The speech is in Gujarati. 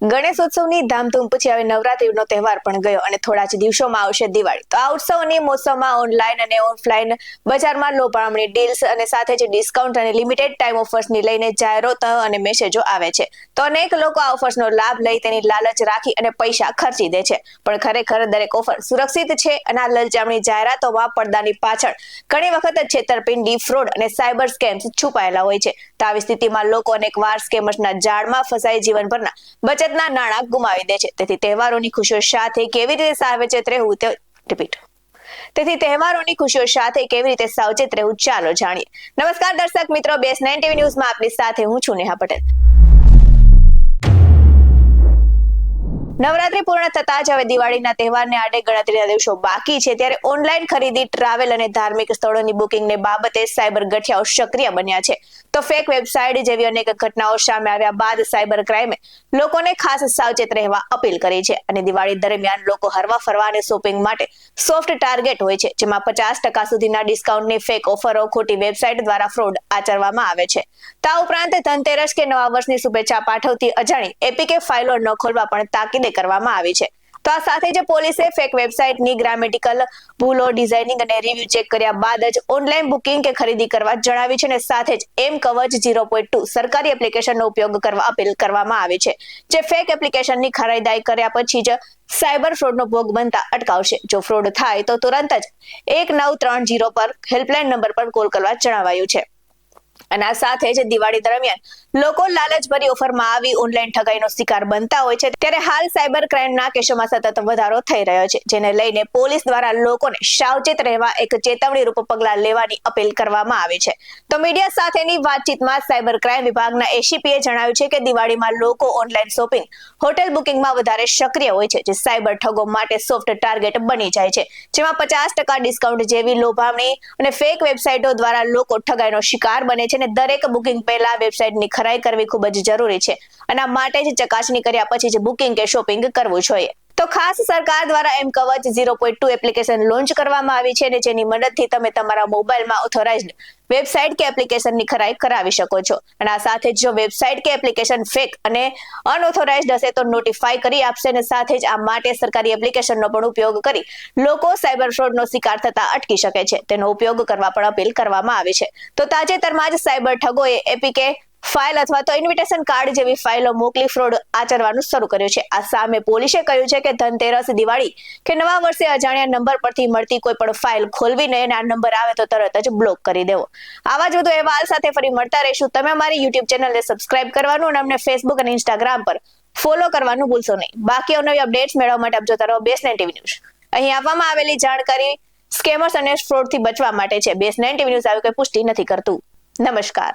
ગણેશોત્સવની ધામધૂમ પછી હવે નવરાત્રીનો તહેવાર પણ ગયો અને થોડા જ દિવસોમાં આવશે દિવાળી. તો આ ઉત્સવની મોસમમાં ઓનલાઈન અને ઓફલાઈન બજારમાં લોભામણી ડીલ્સ અને સાથે જ ડિસ્કાઉન્ટ અને લિમિટેડ ટાઈમ ઓફર્સની લઈને જાહેરાતો અને મેસેજો આવે છે. તો અનેક લોકો આ ઓફર્સનો લાભ લઈ તેની લાલચ રાખી અને પૈસા ખર્ચી દે છે. પણ ખરેખર દરેક ઓફર સુરક્ષિત છે અને આ લલચામણી જાહેરાતોમાં પડદાની પાછળ ઘણી વખત છેતરપિંડી ફ્રોડ અને સાયબર સ્કેમ્સ છુપાયેલા હોય છે. તો આવી સ્થિતિમાં લોકો અનેકવાર સ્કેમર્સના જાળમાં ફસાઈ જીવનભરના બચતના નાણાં ગુમાવી દે છે. તેથી તહેવારોની ખુશીઓ સાથે કેવી રીતે સાવચેત રહેવું તે રિપીટ. તેથી તહેવારોની ખુશીઓ સાથે કેવી રીતે સાવચેત રહેવું ચાલો જાણીએ. નમસ્કાર દર્શક મિત્રો, બેસ નાઇન ટીવી ન્યૂઝમાં આપની સાથે હું છું નેહા પટેલ. નવરાત્રી પૂર્ણ થતા જ હવે દિવાળીના તહેવારને આડે ગણતરીના દિવસો બાકી છે. ત્યારે ઓનલાઈન ખરીદી, ટ્રાવેલ અને ધાર્મિક સ્થળોની બુકિંગને બાબતે સાયબર ગઠિયાઓ સક્રિય બન્યા છે. તો ફેક વેબસાઇટ જેવી અનેક ઘટનાઓ સામે આવ્યા બાદ સાયબર ક્રાઇમે લોકોને ખાસ સાવચેત રહેવા અપીલ કરી છે. અને દિવાળી દરમિયાન લોકો હરવા ફરવા અને શોપિંગ માટે સોફ્ટ ટાર્ગેટ હોય છે, જેમાં પચાસ ટકા સુધીના ડિસ્કાઉન્ટની ફેક ઓફરો ખોટી વેબસાઇટ દ્વારા ફ્રોડ આચરવામાં આવે છે. તા ઉપરાંત ધનતેરસ કે નવા વર્ષની શુભેચ્છા પાઠવતી અજાણી એપીકે ફાઇલો ન ખોલવા પણ તાકીદે કરવામાં આવી છે. તો આ સાથે જ પોલીસે ફેક વેબસાઇટની ગ્રામેટિકલ ભૂલો ડિઝાઇનિંગ અને રિવ્યુ ચેક કર્યા બાદ જ ઓનલાઈન બુકિંગ કે ખરીદી કરવા જણાવી છે અને સાથે જ એમ કવચ ઝીરો પોઈન્ટ ટુ સરકારી એપ્લિકેશનનો ઉપયોગ કરવા અપીલ કરવામાં આવી છે, જે ફેક એપ્લિકેશનની ખરીદાઈ કર્યા પછી જ સાયબર ફ્રોડનો ભોગ બનતા અટકાવશે. જો ફ્રોડ થાય તો તુરંત જ એક નવ ત્રણ જીરો પર હેલ્પલાઇન નંબર પર કોલ કરવા જણાવાયું છે. અને આ સાથે જ દિવાળી દરમિયાન લોકો લાલચભરી ઓફરમાં આવી ઓનલાઈન ઠગાઈનો શિકાર બનતા હોય છે. ત્યારે હાલ સાયબર ક્રાઇમના કેસોમાં સતત વધારો થઈ રહ્યો છે, જેને લઈને પોલીસ દ્વારા લોકોને સાવચેત રહેવા એક ચેતવણી રૂપ પગલાં લેવાની અપીલ કરવામાં આવી છે. તો મીડિયા સાથેની વાતચીતમાં સાયબર ક્રાઇમ વિભાગના એસીપીએ જણાવ્યું છે કે દિવાળીમાં લોકો ઓનલાઈન શોપિંગ, હોટેલ બુકિંગમાં વધારે સક્રિય હોય છે, જે સાયબર ઠગો માટે સોફ્ટ ટાર્ગેટ બની જાય છે. જેમાં પચાસ ટકા ડિસ્કાઉન્ટ જેવી લોભામણી અને ફેક વેબસાઇટો દ્વારા લોકો ઠગાઈનો શિકાર બને છે. અને દરેક બુકિંગ પહેલા વેબસાઇટની ખરાઈ કરવી ખૂબ જ જરૂરી છે. અને માટે જ ચકાસણી કર્યા પછી જ બુકિંગ કે શોપિંગ કરવું જોઈએ. તો ખાસ સરકાર દ્વારા M Kavach zero point two application launch કરવામાં આવી છે અને જેની મદદથી તમે તમારા મોબાઈલમાં ઓથોરાઇઝડ વેબસાઇટ કે એપ્લિકેશનની ખરાઈ કરાવી શકો છો. અને આ સાથે જ જો વેબસાઇટ કે એપ્લિકેશન ફેક અને અનઓથોરાઇઝડ હશે તો નોટિફાઈ કરી આપશે અને સાથે જ આ માટે સરકારી એપ્લિકેશનનો પણ ઉપયોગ કરી લોકો સાયબર ફ્રોડનો શિકાર થતા અટકી શકે છે. તેનો ઉપયોગ કરવા પણ અપીલ કરવામાં આવી છે. તો તાજેતરમાં જ સાયબર ઠગોએ એપીકે ફાઇલ અથવા તો ઇન્વિટેશન કાર્ડ જેવી ફાઇલો મોકલી ફ્રોડ આચરવાનું શરૂ કર્યું છે. આ સામે પોલીસે કહ્યું છે કે ધનતેરસ દિવાળી કે નવા વર્ષે અજાણ્યા નંબર પરથી મળતી કોઈ પણ ફાઇલ ખોલવી નહીં આ નંબર આવે તો તરત જ બ્લોક કરી દેવો. આવા જ વધુ અહેવાલ સાથે ફરી મળતા રહીશું. તમે અમારી યુટ્યુબ ચેનલને સબસ્ક્રાઇબ કરવાનું અને અમને ફેસબુક અને ઇન્સ્ટાગ્રામ પર ફોલો કરવાનું ભૂલશો નહીં. બાકી અવનવી અપડેટ્સ મેળવવા માટે આપ જોતા રહો બેસ ટીવી ન્યૂઝ અહીં આપવામાં આવેલી જાણકારી સ્કેમર્સ અને ફ્રોડથી બચવા માટે છે. બેસ નાઇન ન્યૂઝ આવી કોઈ પુષ્ટિ નથી કરતું. નમસ્કાર.